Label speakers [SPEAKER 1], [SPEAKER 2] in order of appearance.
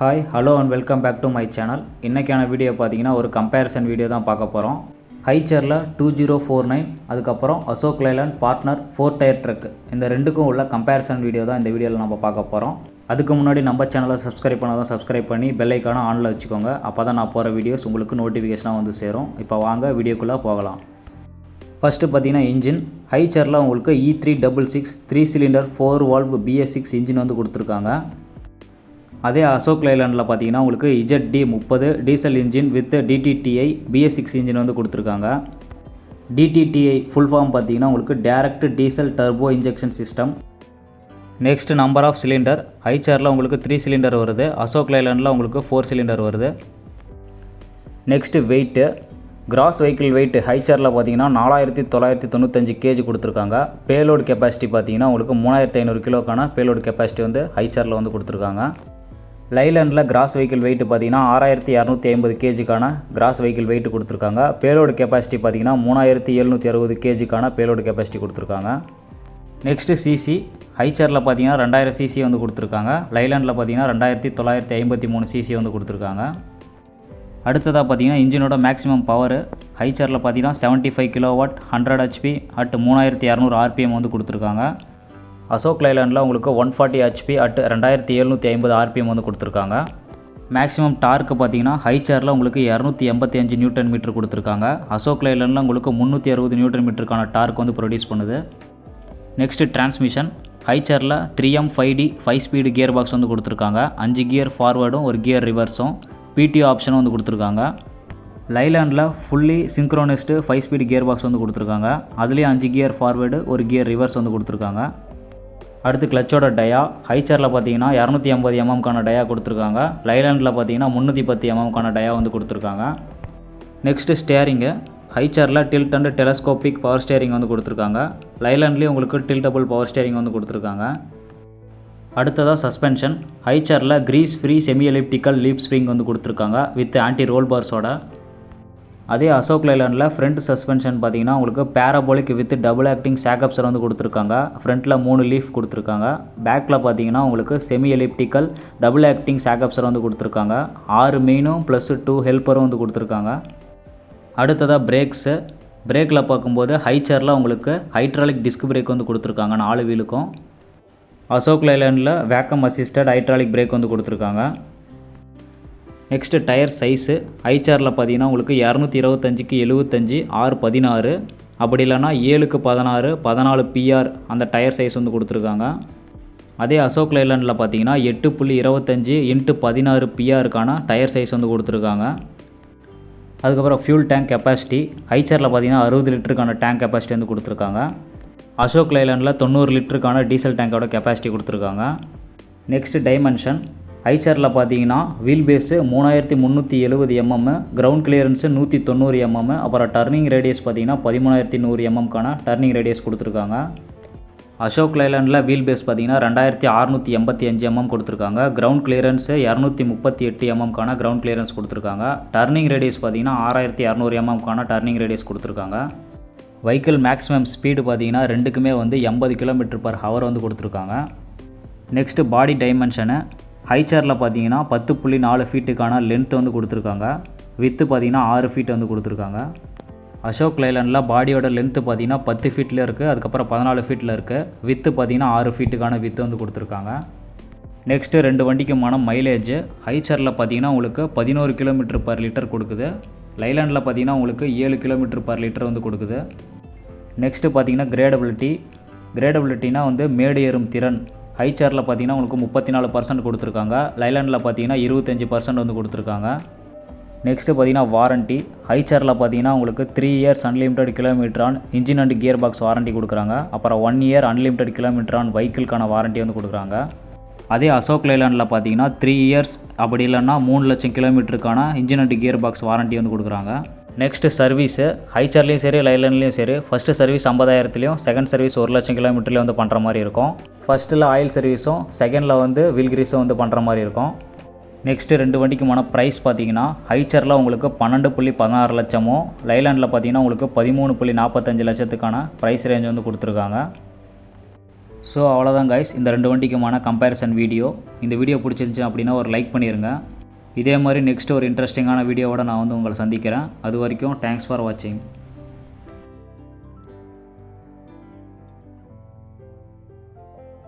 [SPEAKER 1] Hi hello and welcome back to my channel இன்றைக்கான video பார்த்தீங்கன்னா ஒரு கம்பேரிசன் வீடியோ தான் பார்க்க போகிறோம் ஹைச்சரில் டூ ஜீரோ ஃபோர் நைன் அதுக்கப்புறம் Ashok Leyland partner four tyre truck இந்த ரெண்டுக்கும் உள்ள கம்பேரிசன் வீடியோ தான் இந்த வீடியோவில் நம்ம பார்க்க போகிறோம் அதுக்கு முன்னாடி நம்ம சேனலை சப்ஸ்கிரைப் பண்ணாதான் சப்ஸ்கிரைப் பண்ணி பெல்லைக்கான ஆனில் வச்சுக்கோங்க. அப்போ தான் நான் போகிற வீடியோஸ் உங்களுக்கு நோட்டிஃபிகேஷனாக வந்து சேரும். இப்போ வாங்க வீடியோக்குள்ளே போகலாம். ஃபஸ்ட்டு பார்த்தீங்கன்னா இன்ஜின் ஹைச்சரில் உங்களுக்கு E three double six three cylinder four valve BS six engine வந்து கொடுத்துருக்காங்க. அதே அசோக் லைலாண்டில் பார்த்தீங்கன்னா உங்களுக்கு இஜெட் முப்பது diesel engine with DTTI BS six engine வந்து கொடுத்துருக்காங்க. டிடிடிஐ ஃபுல் ஃபார்ம் பார்த்தீங்கன்னா உங்களுக்கு direct diesel turbo injection system next number of cylinder ஹைச்சரில் உங்களுக்கு த்ரீ சிலிண்டர் வருது. அசோக் லைலாண்டில் உங்களுக்கு ஃபோர் சிலிண்டர் வருது. Next weight gross vehicle weight ஹைச்சரில் பார்த்தீங்கன்னா நாலாயிரத்தி தொள்ளாயிரத்தி தொண்ணூத்தஞ்சு கேஜி கொடுத்துருக்காங்க. பேலோடு கெப்பாசிட்டி பார்த்தீங்கன்னா உங்களுக்கு மூணாயிரத்தி ஐநூறு கிலோக்கான பேலோடு கெப்பாசிட்டி வந்து ஹைச்சரில் வந்து கொடுத்துருக்காங்க. லைலனில் கிராஸ் வெஹிக்கிள் வெயிட் பார்த்தீங்கன்னா ஆறாயிரத்தி இரநூத்தி ஐம்பது கேஜிக்கான கிராஸ் வெஹிக்கிள் வெயிட் கொடுத்துருக்காங்க. பேலோடு கெப்பாசிட்டி பார்த்தீங்கன்னா மூணாயிரத்தி எழுநூற்றி அறுபது கேஜிக்கான பேலோடு கெப்பாசிட்டி கொடுத்துருக்காங்க. நெக்ஸ்ட்டு சிசி ஹைச்சரில் பார்த்தீங்கன்னா ரெண்டாயிரம் சிசி வந்து கொடுத்துருக்காங்க. லைலண்டில் பார்த்தீங்கன்னா ரெண்டாயிரத்தி தொள்ளாயிரத்தி ஐம்பத்தி மூணு சிசி வந்து கொடுத்துருக்காங்க. அடுத்ததாக பார்த்தீங்கன்னா இன்ஜினோட மேக்ஸிமம் பவர் ஹைச்சரில் பார்த்தீங்கன்னா seventy five kilowatt hundred HP at மூணாயிரத்தி இரநூறு ஆர்பிஎம் வந்து கொடுத்துருக்காங்க. அசோக் லைலாண்டில் உங்களுக்கு ஒன் ஃபார்ட்டி ஹெச்பி அட் ரெண்டாயிரத்தி எழுநூற்றி ஐம்பது ஆர்பிஎம் வந்து கொடுத்துருக்காங்க. மேக்ஸிமம் டார்க்கு பார்த்தீங்கன்னா ஹைச்சரில் உங்களுக்கு இரநூத்தி எண்பத்தி அஞ்சு நியூட்டன் மீட்டர் கொடுத்துருக்காங்க. அசோக் லைலாண்டில் உங்களுக்கு முந்நூற்றி அறுபது நியூட்டன் மீட்டருக்கான டார்க் வந்து ப்ரொடியூஸ் பண்ணுது. Next transmission ஹைச்சரில் three M five T five speed gear box வந்து கொடுத்துருக்காங்க. அஞ்சு கியர் ஃபார்வேர்டும் ஒரு கியர் ரிவர்ஸும் பிடிஓ ஆப்ஷனும் வந்து கொடுத்துருக்காங்க. லைலாண்டில் fully synchronised five speed gear box வந்து கொடுத்துருக்காங்க. அதுலேயும் அஞ்சு கியர் ஃபார்வேர்டு ஒரு கியர் ரிவர்ஸ் வந்து கொடுத்துருக்காங்க. அடுத்து கிளச்சோட டயா. ஹைச்சரில் பார்த்தீங்கன்னா இரநூத்தி ஐம்பது எம்எம்க்கான டயா கொடுத்துருக்காங்க. லைலாண்டில் பார்த்தீங்கன்னா முந்நூற்றி பத்து எம்எம்க்கான டயா வந்து கொடுத்துருக்காங்க. Next steering ஹைச்சரில் tilt and telescopic power steering வந்து கொடுத்துருக்காங்க. லைலாண்ட்லேயும் உங்களுக்கு டில்டபுள் பவர் ஸ்டேரிங் வந்து கொடுத்துருக்காங்க. அடுத்ததாக suspension ஹைச்சரில் grease free semi elliptical leaf spring வந்து கொடுத்துருக்காங்க வித் ஆன்டி ரோல் பார்ஸோட அதே அசோக் லைலனில் ஃப்ரண்ட் சஸ்பென்ஷன் பார்த்தீங்கன்னா உங்களுக்கு parabolic with double acting shock absorber வந்து கொடுத்துருக்காங்க. ஃப்ரண்ட்டில் மூணு லீஃப் கொடுத்துருக்காங்க. பேக்கில் பார்த்தீங்கன்னா உங்களுக்கு semi elliptical double acting shock absorber வந்து கொடுத்துருக்காங்க. ஆறு மெயினும் ப்ளஸ் டூ ஹெல்ப்பரும் வந்து கொடுத்துருக்காங்க. அடுத்ததாக பிரேக்ஸு பிரேக்கில் பார்க்கும்போது ஹைச்சரில் உங்களுக்கு ஹைட்ராலிக் டிஸ்க் பிரேக் வந்து கொடுத்துருக்காங்க நாலு வீலுக்கும் அசோக் லைலாண்டில் வேக்கம் அசிஸ்டட் ஹைட்ராலிக் பிரேக் வந்து கொடுத்துருக்காங்க. நெக்ஸ்ட்டு டயர் சைஸு ஐச்சாரில் பார்த்தீங்கன்னா உங்களுக்கு இரநூத்தி இருபத்தஞ்சிக்கு எழுபத்தஞ்சி ஆறு பதினாறு அப்படி இல்லைன்னா ஏழுக்கு பதினாறு பதினாலு பிஆர் அந்த டயர் சைஸ் வந்து கொடுத்துருக்காங்க. அதே அசோக் லைலாண்டில் பார்த்தீங்கன்னா எட்டு புள்ளி இருபத்தஞ்சி இன்ட்டு பதினாறு பிஆருக்கான டயர் சைஸ் வந்து கொடுத்துருக்காங்க. அதுக்கப்புறம் ஃபியூல் டேங்க் கெப்பாசிட்டி ஹைச்சரில் பார்த்தீங்கன்னா அறுபது லிட்டருக்கான டேங்க் கெப்பாசிட்டி வந்து கொடுத்துருக்காங்க. அசோக் லைலாண்டில் தொண்ணூறு லிட்டருக்கான டீசல் டேங்கோட கெப்பாசிட்டி கொடுத்துருக்காங்க. நெக்ஸ்ட் டைமென்ஷன் ஐச்சரில் பார்த்தீங்கன்னா வீல் பேஸு மூணாயிரத்தி முந்நூற்றி எழுபது எம்எம் கிரவுண்ட் கிளியரன்ஸு நூற்றி தொண்ணூறு எம்எம் அப்புறம் டர்னிங் ரேடியஸ் பார்த்தீங்கன்னா பதிமூணாயிரத்தி நூறு எம்எம்க்கான டர்னிங் ரேடியஸ் கொடுத்துருக்காங்க. அசோக் லைலாண்டில் வீல் பேஸ் பார்த்தீங்கன்னா ரெண்டாயிரத்தி அறநூற்றி எண்பத்தி அஞ்சு எம்எம் கொடுத்துருக்காங்க. கிரவுண்ட் கிளியரன்ஸு இரநூத்தி முப்பத்தி எட்டு எம்எம்க்கான கிரவுண்ட் கிளியரன்ஸ் கொடுத்துருக்காங்க. டர்னிங் ரேடியஸ் பார்த்தீங்கன்னா ஆறாயிரத்தி இரநூறு எம்எம்க்கான டர்னிங் ரேடியஸ் கொடுத்துருக்காங்க. வெஹிக்கிள் மேக்ஸிமம் ஸ்பீடு பார்த்தீங்கன்னா ரெண்டுக்குமே வந்து எண்பது கிலோமீட்டர் பர் ஹவர் வந்து கொடுத்துருக்காங்க. நெக்ஸ்ட்டு பாடி டைமென்ஷனு ஹை சேரில் பார்த்தீங்கன்னா பத்து புள்ளி நாலு ஃபீட்டுக்கான லென்த் வந்து கொடுத்துருக்காங்க. வித்து பார்த்தீங்கன்னா ஆறு ஃபீட் வந்து கொடுத்துருக்காங்க. அசோக் லைலண்டில் பாடியோட லென்த்து பார்த்தீங்கன்னா பத்து ஃபீட்டில் இருக்குது அதுக்கப்புறம் பதினாலு ஃபீட்டில் இருக்குது வித்து பார்த்தீங்கன்னா ஆறு ஃபீட்டுக்கான வித்து வந்து கொடுத்துருக்காங்க. நெக்ஸ்ட்டு ரெண்டு வண்டிக்குமான மைலேஜ் ஹைச்சரில் பார்த்தீங்கன்னா உங்களுக்கு பதினோரு கிலோமீட்டர் பர் லிட்டர் கொடுக்குது. லைலாண்டில் பார்த்தீங்கன்னா உங்களுக்கு ஏழு கிலோமீட்டர் பர் லிட்டர் வந்து கொடுக்குது. நெக்ஸ்ட்டு பார்த்தீங்கன்னா கிரேடபிலிட்டி கிரேடபிலிட்டினா வந்து மேடு ஏறும் திறன். ஹை சேரில் பார்த்தீங்கன்னா உங்களுக்கு முப்பத்தி நாலு பர்சன்ட் கொடுத்துருக்காங்க. லைலாண்டில் பார்த்தீங்கன்னா இருபத்தஞ்சி பர்சன்ட் வந்து கொடுத்துருக்காங்க. நெக்ஸ்ட்டு பார்த்தீங்கன்னா வாரண்ட்டி ஹை சேரில் பார்த்தீங்கன்னா உங்களுக்கு three years unlimited kilometre on engine and gear box warranty கொடுக்குறாங்க. அப்புறம் one year unlimited kilometre on வெஹிக்கிள்கான warranty வந்து கொடுக்குறாங்க. அதே அசோக் லைலாண்டில் பார்த்தீங்கன்னா த்ரீ இயர்ஸ் அப்படி இல்லைன்னா மூணு லட்சம் கிலோமீட்டருக்கான engine and gear box warranty வந்து கொடுக்குறாங்க. நெக்ஸ்ட்டு சர்வீஸு ஹைச்சர்லேயும் சரி லைலன்லேயும் சரி ஃபஸ்ட்டு சர்வீஸ் ஐம்பதாயிரத்துலையும் செகண்ட் சர்வீஸ் ஒரு லட்சம் கிலோமீட்டர்லேயும் வந்து பண்ணுற மாதிரி இருக்கும். ஃபஸ்ட்டில் ஆயில் சர்வீஸும் செகண்டில் வந்து வீல் கிரீஸும் வந்து பண்ணுற மாதிரி இருக்கும். நெக்ஸ்ட்டு ரெண்டு வண்டிக்குமான ப்ரைஸ் பார்த்தீங்கன்னா ஹைச்சரில் உங்களுக்கு பன்னெண்டு புள்ளி பதினாறு லட்சமும் லைலாண்டில் பார்த்தீங்கன்னா உங்களுக்கு பதிமூணு புள்ளி நாற்பத்தஞ்சு லட்சத்துக்கான ப்ரைஸ் ரேஞ்ச் வந்து கொடுத்துருக்காங்க. ஸோ அவ்வளோதான் கைஸ் இந்த ரெண்டு வண்டிக்குமான கம்பேரிசன் வீடியோ இந்த வீடியோ பிடிச்சிருந்துச்சி அப்படின்னா ஒரு லைக் பண்ணிடுங்க இதே மாதிரி நெக்ஸ்ட் ஒரு இன்ட்ரெஸ்டிங்கான வீடியோவோட நான் வந்து உங்களை சந்திக்கிறேன். அது வரைக்கும் தேங்க்ஸ் ஃபார் வாட்சிங்